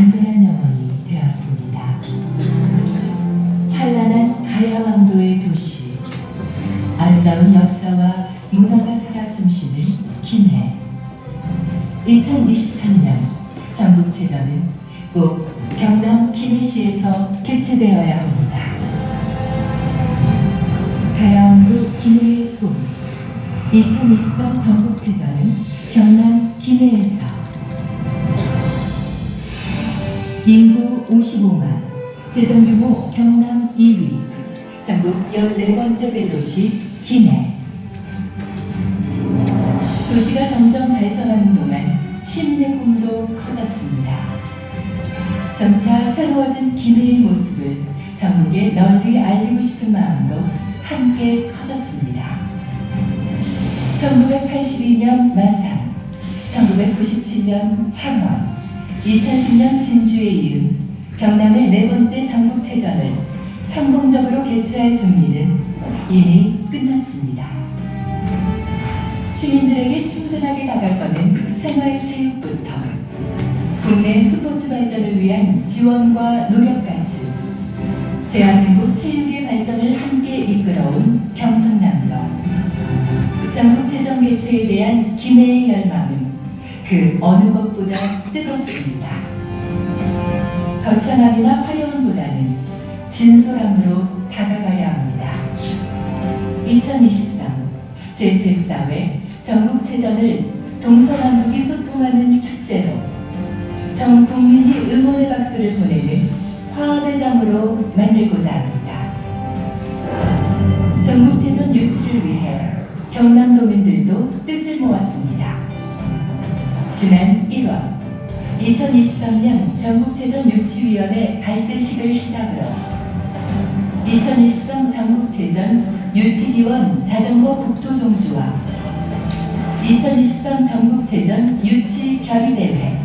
안전한 영혼이 되었습니다. 찬란한 가야왕도의 도시, 아름다운 역사와 문화가 살아 숨쉬는 김해. 2023년 전국체전은 꼭 경남 김해시에서 개최되어야 합니다. 가야왕도 김해의 꿈 2023 전국체전은 경남 김해에서 55만, 재정 규모 경남 2위, 전국 14번째 대도시 김해. 도시가 점점 발전하는 동안 시민의 꿈도 커졌습니다. 점차 새로워진 김해의 모습을 전국에 널리 알리고 싶은 마음도 함께 커졌습니다. 1982년 마산, 1997년 창원, 2010년 진주에 이은 경남의 네 번째 전국체전을 성공적으로 개최할 준비는 이미 끝났습니다. 시민들에게 친근하게 다가서는 생활체육부터 국내 스포츠 발전을 위한 지원과 노력까지 대한민국 체육의 발전을 함께 이끌어온 경선남도 전국체전 개최에 대한 김해의 열망은 그 어느 것보다 뜨겁습니다. 거창함이나 화려함보다는 진솔함으로 다가가야 합니다. 2023 제104회 전국체전을 동서남북이 소통하는 축제로 전 국민이 응원의 박수를 보내는 화합의 장으로 만들고자 합니다. 전국체전 유치를 위해 경남도민들도 뜻을 모았습니다. 지난 1월 2023년 전국체전 유치위원회 발표식을 시작으로 2023 전국체전 유치기원 자전거 국토종주와 2023 전국체전 유치 결의대회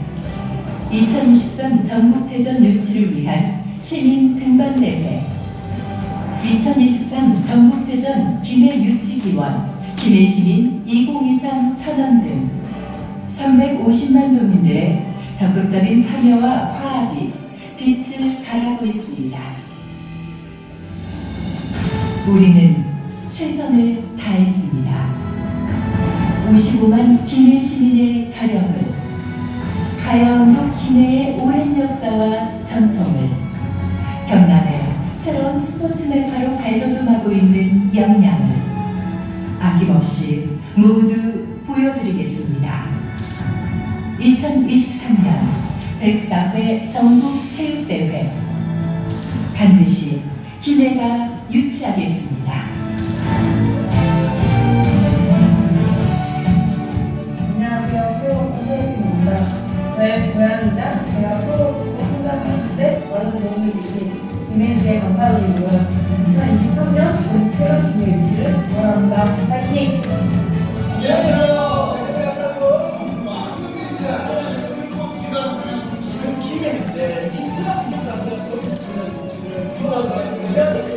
2023 전국체전 유치를 위한 시민 등반대회 2023 전국체전 김해 유치기원 김해시민 2023 선언 등 350만 도민들의 적극적인 참여와 화합이 빛을 발하고 있습니다. 우리는 최선을 다했습니다. 55만 김해 시민의 저력을 가야원도 김해의 오랜 역사와 전통을 경남의 새로운 스포츠 메카로 발돋움하고 있는 역량을 아낌없이 모두 보여드리겠습니다. 2023년 104회 전국체육대회 반드시 김해가 유치하겠습니다. 안녕하세요. 프로 홍세진입니다. 저의 고향이자 제가 프로 때 많은 도움을 주신 김혜수의 감사드리고요. 이유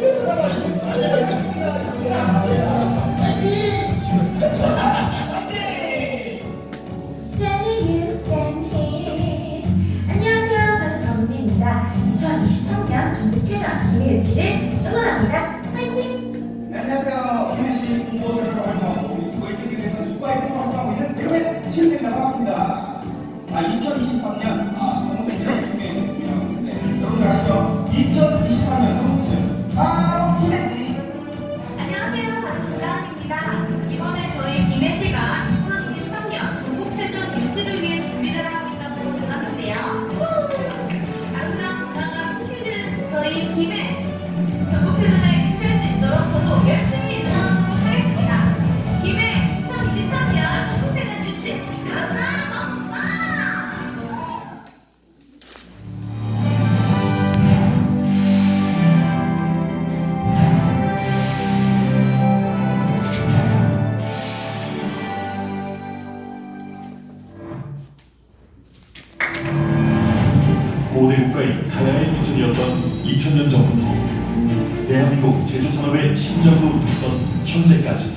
2000년 전부터 대한민국 제조산업의 심장으로 들선 현재까지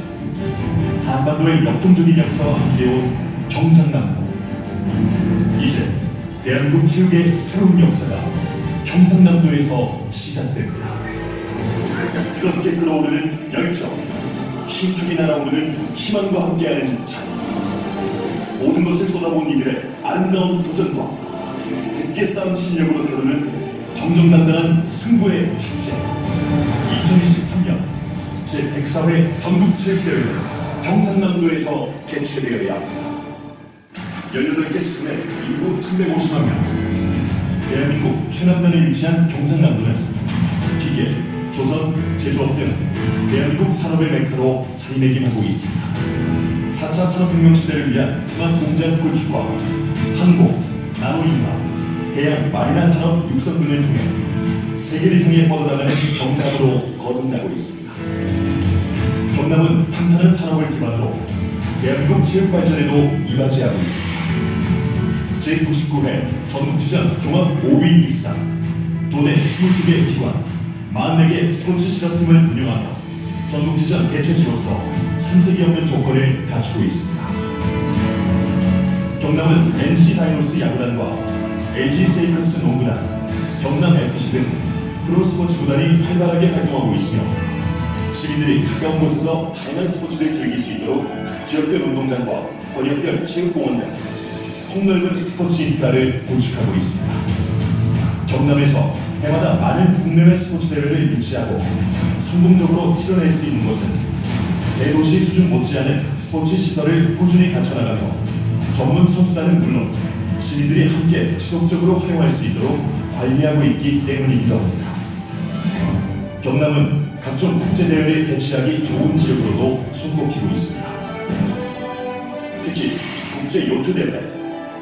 한반도의 역동적인 역사와 함께온 경상남도 이제 대한민국 체육의 새로운 역사가 경상남도에서 시작됩니다. 뜨겁게 끓어오르는 열정, 힘차게 날아오르는 희망과 함께하는 자유. 모든 것을 쏟아본 이들의 아름다운 도전과 굳게 쌓은 실력으로 겨루는 정정당당한 승부의 축제. 2023년 제104회 전국체육대회는 경상남도에서 개최되어야 합니다. 18개 시군의 인구 350만 명, 대한민국 최남단에 위치한 경상남도는 기계, 조선, 제조업 등 대한민국 산업의 메카로 자리매김하고 있습니다. 4차 산업혁명 시대를 위한 스마트 공장 구축과 항공, 나노인화, 해양 마리나 산업 육성 등을 통해 세계를 향해 뻗어나가는 경남으로 거듭나고 있습니다. 경남은 탄탄한 산업을 기반으로 대한민국 체육 발전에도 이바지하고 있습니다. 제99회 전국지전 종합 5위 입상 도내 22개 기관 44개 스포츠 실업팀을 운영하며 전국지전 개최지로서 손색이 없는 조건을 갖추고 있습니다. 경남은 NC 다이노스 야구단과 LG 세이커스 농구단, 경남 FC 등 프로스포츠 구단이 활발하게 활동하고 있으며 시민들이 가까운 곳에서 다양한 스포츠를 즐길 수 있도록 지역별 운동장과 권역별 체육공원 등 폭넓은 스포츠 인프라를 구축하고 있습니다. 경남에서 해마다 많은 국내외 스포츠 대회를 유치하고 성공적으로 치러낼 수 있는 것은 대도시 수준 못지않은 스포츠 시설을 꾸준히 갖춰나가며 전문 선수단은 물론 시민들이 함께 지속적으로 활용할 수 있도록 관리하고 있기 때문이기도 합니다. 경남은 각종 국제대회를 개최하기 좋은 지역으로도 손꼽히고 있습니다. 특히 국제 요트 대회,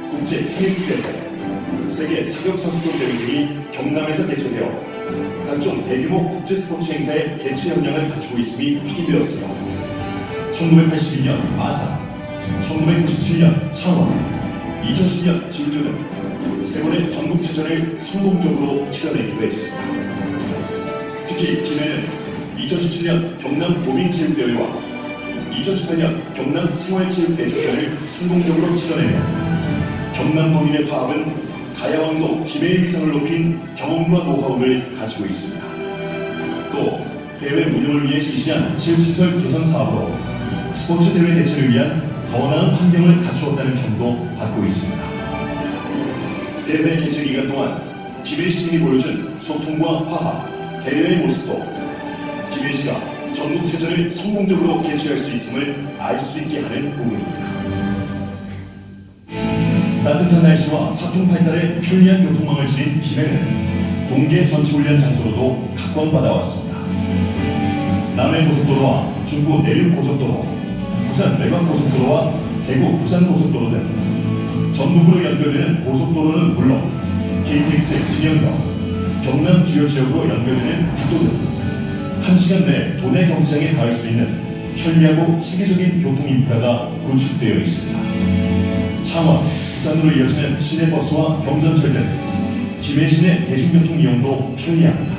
국제 테니스 대회, 세계 사격 선수권 대회 등이 경남에서 개최되어 각종 대규모 국제 스포츠 행사의 개최 역량을 갖추고 있음이 확인되었으며 1982년 마산, 1997년 창원, 2010년 진주 등세 번의 전국체전을 성공적으로 치러내기도 했습니다. 특히 김해는 2017년 경남 도민체육대회와 2018년 경남 생활체육대축제를 성공적으로 치러내며 경남 도민의 화합은 가야왕도 김해의 위상을 높인 경험과 노하우를 가지고 있습니다. 또 대회 운영을 위해 실시한 체육시설 개선 사업으로 스포츠 대회 개최를 위한 더 나은 환경을 갖추었다는 평도 받고 있습니다. 대회 개최 기간 동안 김해 시민이 보여준 소통과 화합, 대회의 모습도 김해시가 전국체전을 성공적으로 개최할 수 있음을 알 수 있게 하는 부분입니다. 따뜻한 날씨와 사통팔달의 편리한 교통망을 지닌 김해는 공개 전시훈련 장소로도 각광받아왔습니다. 남해 고속도로와 중부 내륙 고속도로, 부산 외곽 고속도로와 대구 부산 고속도로 등 전국으로 연결되는 고속도로는 물론 KTX 진영역, 경남 주요 지역으로 연결되는 국도 등한 시간 내에 도내 경쟁에 닿을 수 있는 편리하고 체계적인 교통 인프라가 구축되어 있습니다. 창원, 부산으로 이어지는 시내버스와 경전철 등 김해 시내 대중교통 이용도 편리합니다.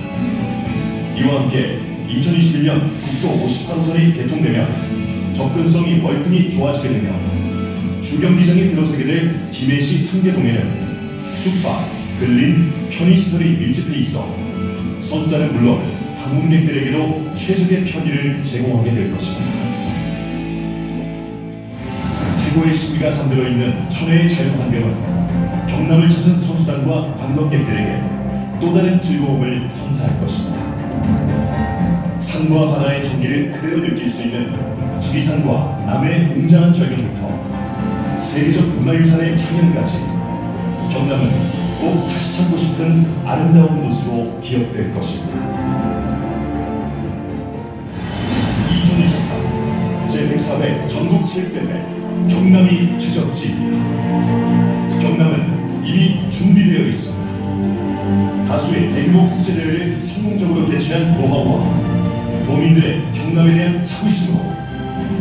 이와 함께 2021년 국도 58호선이 개통되면 접근성이 월등히 좋아지게 되며 주경기장에 들어서게 될 김해시 상계동에는 숙박, 근린, 편의시설이 밀집해 있어 선수단은 물론 방문객들에게도 최적의 편의를 제공하게 될 것입니다. 최고의 신비가 잠들어 있는 천혜의 자연 환경은 경남을 찾은 선수단과 관광객들에게 또 다른 즐거움을 선사할 것입니다. 산과 바다의 전기를 그대로 느낄 수 있는 지리산과 남해의 웅장한 절경부터 세계적 문화유산의 향연까지 경남은 꼭 다시 찾고 싶은 아름다운 곳으로 기억될 것입니다. 2024 제104회 전국 체육대회 경남이 지적지입니다. 경남은 이미 준비되어 있습니다. 다수의 대규모 국제대회를 성공적으로 개최한 노하우와 도민들의 경남에 대한 자부심으로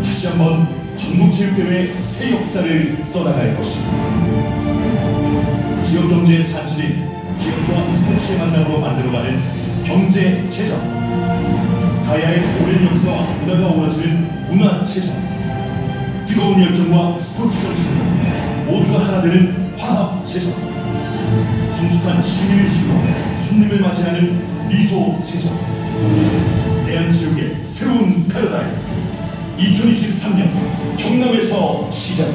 다시 한번 전국체육대회 새 역사를 써나갈 것입니다. 지역 경제의 산실인 기업과 스포츠의 만남으로 만들어가는 경제 재정 가야의 오랜 역사와 문화가 어우러지는 문화 체전 뜨거운 열정과 스포츠 정신 모두가 하나 되는 화합 체전 성숙한 시민의식으로 손님을 맞이하는 미소 제정 대한체육의 새로운 패러다임. 2023년 경남에서 시작